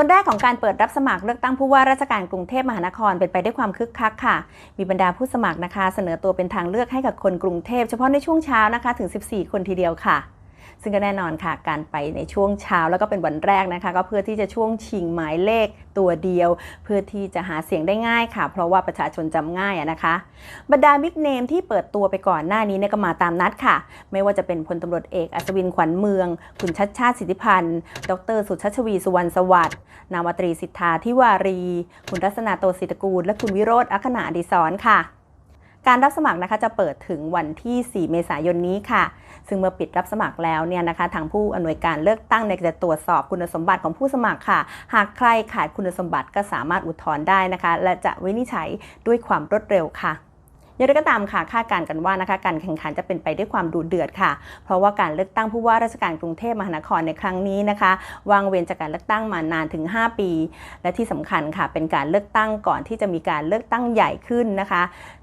วันแรกของการเปิดรับสมัครเลือกตั้งผู้ว่าราชการกรุงเทพมหานครเป็นไปด้วยความคึกคักค่ะ มีบรรดาผู้สมัครนะคะ เสนอตัวเป็นทางเลือกให้กับคนกรุงเทพเฉพาะในช่วงเช้านะคะถึง 14 คนทีเดียวค่ะ ซึ่งก็แน่นอนค่ะ การไปในช่วงเช้าแล้วก็เป็นวันแรกนะคะ ก็เพื่อที่จะช่วงชิงหมายเลขตัวเดียว เพื่อที่จะหาเสียงได้ง่ายค่ะ เพราะว่าประชาชนจำง่ายอะนะคะ บรรดาบิ๊กเนมที่เปิดตัวไปก่อนหน้านี้เนี่ยก็มาตามนัดค่ะ ไม่ว่าจะเป็นพลตำรวจเอกอัศวินขวัญเมือง คุณชัดชาติสิทธิพันธ์ ดร สุชาชวีสุวรรณสวัสดิ์นาวตรีสิทธาทิวารี คุณรัศนาโตศิตกูล และคุณวิโรธอัคนาอดิศรค่ะ การรับสมัครนะคะจะเปิดถึงวันที่ 4 เมษายนนี้ค่ะ ซึ่งเมื่อปิดรับสมัครแล้วเนี่ยนะคะ ทางผู้อำนวยการเลือกตั้งเนี่ยจะตรวจสอบคุณสมบัติของผู้สมัครค่ะ หากใครขาดคุณสมบัติก็สามารถอุทธรณ์ได้นะคะ และจะวินิจฉัยด้วยความรวดเร็วค่ะ อย่างไรก็ตามค่ะคาดการณ์กันว่านะคะการแข่งขันจะเป็นไปด้วยความดุเดือดค่ะ เพราะว่าการเลือกตั้งผู้ว่าราชการกรุงเทพมหานครในครั้งนี้นะคะวางเว้นจากการเลือกตั้งมานานถึง 5 ปี และที่สำคัญค่ะ เป็นการเลือกตั้งก่อนที่จะมีการเลือกตั้งใหญ่ขึ้นนะคะ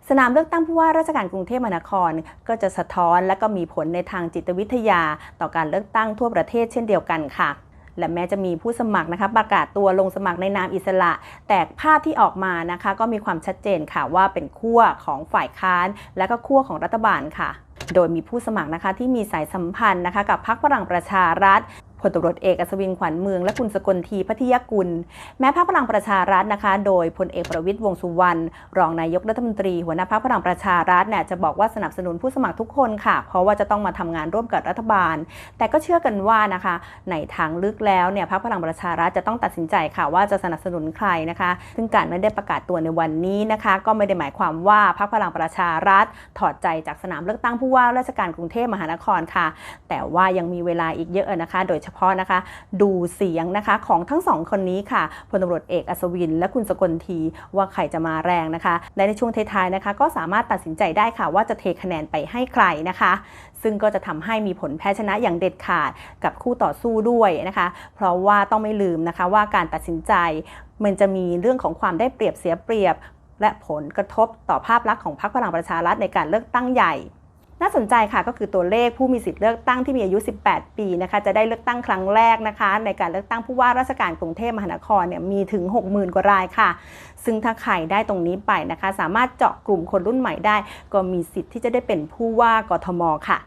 สนามเลือกตั้งผู้ว่าราชการกรุงเทพมหานคร ก็จะสะท้อนและก็มีผลในทางจิตวิทยา ต่อการเลือกตั้งทั่วประเทศเช่นเดียวกันค่ะ และแม้จะมีผู้สมัครนะคะประกาศตัวลงสมัครในนามอิสระ แต่ภาพที่ออกมานะคะ ก็มีความชัดเจนค่ะว่าเป็นขั้วของฝ่ายค้าน และก็ขั้วของรัฐบาลค่ะ โดยมีผู้สมัครนะคะที่มีสายสัมพันธ์นะคะกับพรรคพลังประชารัฐ ลตำรวจเอกอัศวินขวัญเมืองและคุณสกลทีพัทยกุล แม้พรรคพลังประชารัฐนะคะ โดยพลเอกประวิตยวงสุวรรณรองนายกรัฐมนตรี หัวหน้าพรรคพลังประชารัฐเนี่ยจะบอกว่าสนับสนุนผู้สมัครทุกคนค่ะ เพราะว่าจะต้องมาทำงานร่วมกับรัฐบาล แต่ก็เชื่อกันว่านะคะในทางลึกแล้วเนี่ยพรรคพลังประชารัฐจะต้องตัดสินใจค่ะว่าจะสนับสนุนใครนะคะ ซึ่งการไม่ได้ประกาศตัวในวันนี้นะคะ ก็ไม่ได้หมายความว่าพรรคพลังประชารัฐ ถอดใจจากสนามเลือกตั้งผู้ว่าราชการกรุงเทพมหานครค่ะ แต่ว่ายังมีเวลาอีกเยอะนะคะ โดยเฉพาะนะคะ ดูเสียงนะคะของทั้งสองคนนี้ค่ะพลตำรวจเอกอัศวิน และคุณสกลทีว่าใครจะมาแรงนะคะและในช่วงท้ายๆนะคะ ก็สามารถตัดสินใจได้ค่ะ ว่าจะเทคะแนนไปให้ใครนะคะ ซึ่งก็จะทำให้มีผลแพ้ชนะอย่างเด็ดขาดกับคู่ต่อสู้ด้วยนะคะ เพราะว่าต้องไม่ลืมนะคะว่าการตัดสินใจ มันจะมีเรื่องของความได้เปรียบเสียเปรียบ และผลกระทบต่อภาพลักษณ์ของพรรคพลังประชารัฐในการเลือกตั้งใหญ่ น่าสนใจค่ะก็คือตัวเลขผู้มีสิทธิ์เลือกตั้งที่มีอายุ 18 ปีนะคะจะได้เลือกตั้งครั้งแรกนะคะ ในการเลือกตั้งผู้ว่าราชการกรุงเทพมหานครเนี่ยมีถึง 60,000 กว่ารายค่ะ ซึ่งถ้าใครได้ตรงนี้ไปนะคะ สามารถเจาะกลุ่มคนรุ่นใหม่ได้ ก็มีสิทธิ์ที่จะได้เป็นผู้ว่ากทมค่ะ